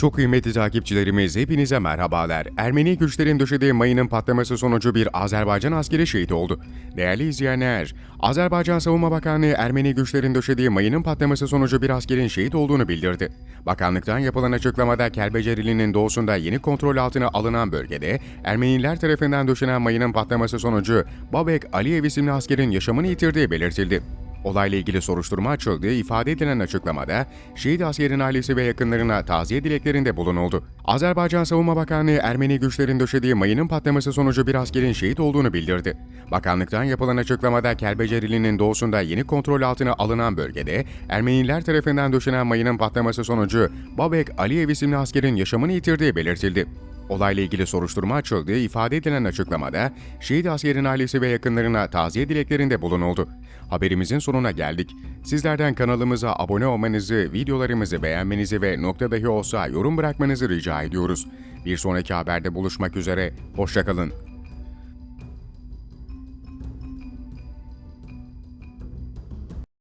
Çok kıymetli takipçilerimiz hepinize merhabalar. Ermeni güçlerin döşediği mayının patlaması sonucu bir Azerbaycan askeri şehit oldu. Değerli izleyenler, Azerbaycan Savunma Bakanlığı Ermeni güçlerin döşediği mayının patlaması sonucu bir askerin şehit olduğunu bildirdi. Bakanlıktan yapılan açıklamada Kelbecerili'nin doğusunda yeni kontrol altına alınan bölgede Ermeniler tarafından döşenen mayının patlaması sonucu Babek Aliyev isimli askerin yaşamını yitirdiği belirtildi. Olayla ilgili soruşturma açıldığı ifade edilen açıklamada şehit askerin ailesi ve yakınlarına taziye dileklerinde bulunuldu. Azerbaycan Savunma Bakanlığı Ermeni güçlerin döşediği mayının patlaması sonucu bir askerin şehit olduğunu bildirdi. Bakanlıktan yapılan açıklamada Kelbecerili'nin doğusunda yeni kontrol altına alınan bölgede Ermeniler tarafından döşenen mayının patlaması sonucu Babek Aliyev isimli askerin yaşamını yitirdiği belirtildi. Olayla ilgili soruşturma açıldığı ifade edilen açıklamada şehit askerin ailesi ve yakınlarına taziye dileklerinde bulunuldu. Haberimizin sonuna geldik. Sizlerden kanalımıza abone olmanızı, videolarımızı beğenmenizi ve nokta dahi olsa yorum bırakmanızı rica ediyoruz. Bir sonraki haberde buluşmak üzere, hoşçakalın.